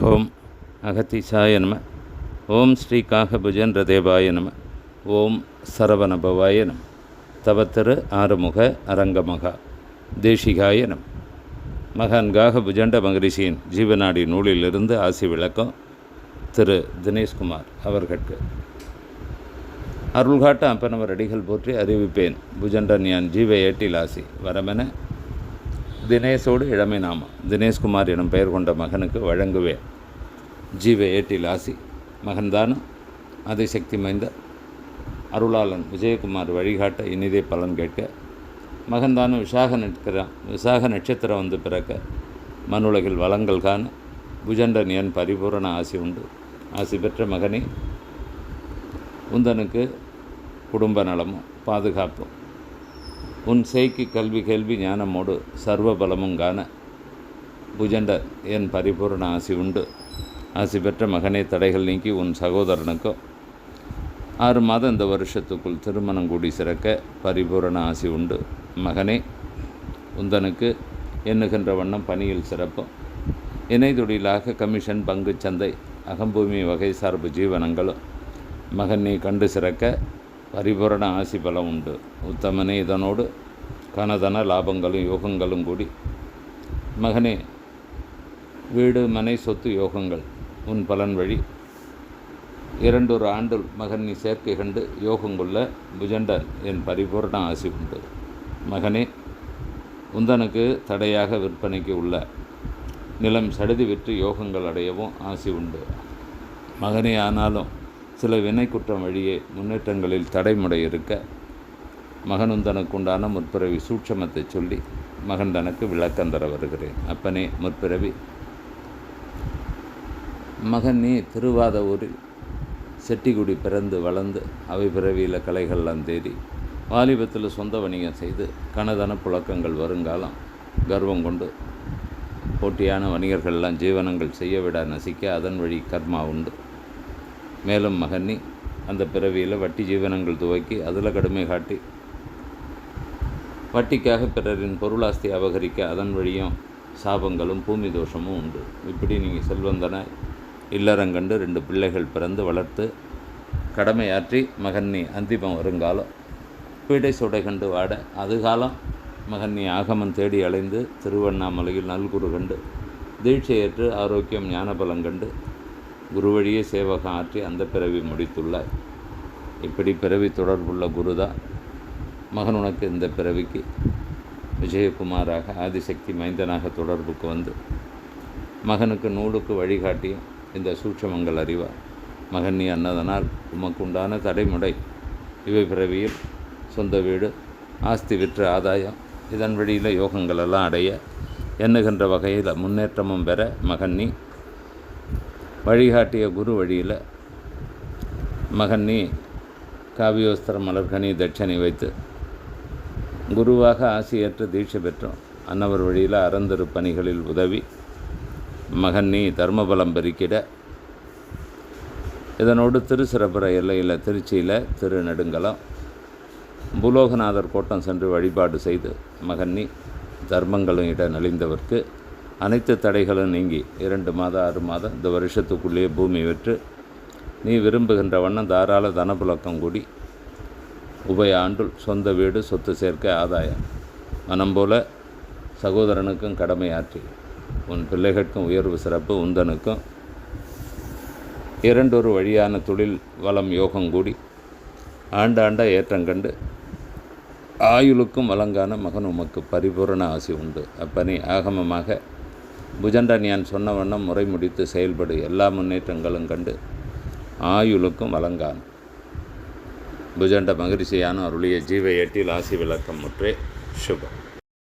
ஓம் அகத்திசாய நம. ஓம் ஸ்ரீ காகபுஜேந்திர தேவாய நம. ஓம் சரவணபவாய நம. தவத்திரு ஆறுமுக அரங்கமகா. தேசிகாய நம. மகான் காகபுஜண்ட மகரிஷியின் ஜீவநாடி நூலிலிருந்து ஆசி விளக்கம் திரு தினேஷ்குமார் அவர்களுக்கு. அருள்காட்ட அப்பனவர் அடிகள் போற்றி அறிவிப்பேன். புஜண்டன் யான் ஜீவ ஏட்டில் ஆசி வரமென தினேஷோடு இளமை நாமம் தினேஷ்குமார் எனும் பெயர் கொண்ட மகனுக்கு வழங்குவேன். ஜீவ ஏட்டில் ஆசி மகன்தானும் அதிசக்தி மைந்த அருளாளன் விஜயகுமார் வழிகாட்ட இனிதே பலன் கேட்க. மகன்தானும் விசாக நட்சத்திரம் விசாக நட்சத்திரம் வந்து பிறக்க. மண்ணுலகில் வளங்கள் காண. புஜண்டன் என் பரிபூரண ஆசி உண்டு. ஆசி பெற்ற மகனே உந்தனுக்கு குடும்ப நலமும் பாதுகாப்பும். உன் செய்கி கல்வி கேள்வி ஞானமோடு சர்வ பலமும் காண என் பரிபூர்ண ஆசி உண்டு. ஆசி பெற்ற மகனே தடைகள் நீக்கி உன் சகோதரனுக்கோ ஆறு மாதம் இந்த வருஷத்துக்குள் திருமணம் கூடி சிறக்க பரிபூரண ஆசி உண்டு. மகனே உந்தனுக்கு எண்ணுகின்ற வண்ணம் பணியில் சிறப்பும் இணைதொழிலாக கமிஷன் பங்கு சந்தை அகம்பூமி வகை சார்பு ஜீவனங்களும் மகன் நீ கண்டு சிறக்க பரிபூரண ஆசி பலம் உண்டு. உத்தமனே இதனோடு கனதன லாபங்களும் யோகங்களும் கூடி. மகனே வீடு மனை சொத்து யோகங்கள் உன் பலன் வழி. இரண்டொரு ஆண்டுள் மகன் நீ சேர்க்கை கண்டு யோகங்குள்ள புஜண்டன் என் பரிபூர்ண ஆசி உண்டு. மகனே உந்தனுக்கு தடையாக விற்பனைக்கு உள்ள நிலம் சடுதி விற்று யோகங்கள் அடையவும் ஆசி உண்டு. மகனே ஆனாலும் சில வினை குற்றம் வழியே முன்னேற்றங்களில் தடைமுறை இருக்க மகனும் தனக்குண்டான முற்பிறவி சூட்சமத்தை சொல்லி மகன் தனக்கு விளக்கம் தர வருகிறேன். அப்பனே முற்பிறவி மகன் நீ திருவாத ஊரில் செட்டிக்குடி பிறந்து வளர்ந்து அவை பிறவியில் கலைகள்லாம் தேடி வாலிபத்தில் சொந்த வணிகம் செய்து கனதன புழக்கங்கள் வருங்காலம் கர்வம் கொண்டு போட்டியான வணிகர்கள்லாம் ஜீவனங்கள் செய்ய விட நசிக்க அதன் வழி கர்மா உண்டு. மேலும் மகன்னி அந்த பிறவியில் வட்டி ஜீவனங்கள் துவக்கி அதில் கடுமை காட்டி வட்டிக்காக பிறரின் பொருளாஸ்தி அபகரிக்க அதன் வழியும் சாபங்களும் பூமி தோஷமும் உண்டு. இப்படி நீங்கள் செல்வந்தன இல்லறங்கண்டு ரெண்டு பிள்ளைகள் பிறந்து வளர்த்து கடமையாற்றி மகன்னி அந்திமம் வருங்காலம் பீடை சுடை கண்டு வாட அதுகாலம் மகன்னி ஆகமம் தேடி அலைந்து திருவண்ணாமலையில் நல்குரு கண்டு தீட்சையேற்று ஆரோக்கியம் ஞானபலம் கண்டு குரு வழியே சேவகம் ஆற்றி அந்த பிறவி முடித்துள்ளார் இப்படி பிறவி தொடர்புள்ள குருதா மகன் உனக்கு இந்த பிறவிக்கு விஜயகுமாராக ஆதிசக்தி மைந்தனாக தொடர்புக்கு வந்து மகனுக்கு நூலுக்கு வழிகாட்டியும் இந்த சூட்சமங்கள் அறிவார். மகன் நீ அன்னதனால் உமக்கு உண்டான தடைமுடை இவை பிறவியில் சொந்த வீடு ஆஸ்தி விற்ற ஆதாயம் இதன் வழியில் யோகங்களெல்லாம் அடைய எண்ணுகின்ற வகையில் முன்னேற்றமும் பெற மகன் நீ வழிகாட்டிய குரு வழியில் மகன் நீ காவியோஸ்திர மலர்கனி தட்சணை வைத்து குருவாக ஆசியற்று தீட்சை பெற்றோம். அன்னவர் வழியில் அறந்தரு பணிகளில் உதவி மகன் நீ தர்மபலம் பெருக்கிட. இதனோடு திருச்சிறப்புற எல்லையில் திருச்சியில் திருநெடுங்கலம் புலோகநாதர் கோட்டம் சென்று வழிபாடு செய்து மகன் நீ தர்மங்களும் இட நலிந்தவர்க்கு அனைத்து தடைகளும் நீங்கி இரண்டு மாதம் ஆறு மாதம் இந்த வருஷத்துக்குள்ளேயே பூமி விற்று நீ விரும்புகின்ற வண்ணம் தாராள தனப்புழக்கம் கூடி உபய ஆண்டுள் சொந்த வீடு சொத்து சேர்க்க ஆதாயம். மனம் போல சகோதரனுக்கும் கடமையாற்றி உன் பிள்ளைகளுக்கும் உயர்வு சிறப்பு உந்தனுக்கும் இரண்டொரு வழியான தொழில் வளம் யோகம் கூடி ஆண்டாண்ட ஏற்றங்கண்டு ஆயுளுக்கும் வழங்கான மகன் உமக்கு பரிபூரண ஆசி உண்டு. அப்பனி ஆகமமாக புஜண்டனியான் சொன்ன வண்ணம் முறை முடித்து செயல்படு. எல்லா முன்னேற்றங்களும் கண்டு ஆயுளுக்கும் வழங்கான். புஜண்ட மகிழ்ச்சியான அருளிய ஜீவ எட்டில் ஆசி விளக்கம் முற்றே. சுபம்.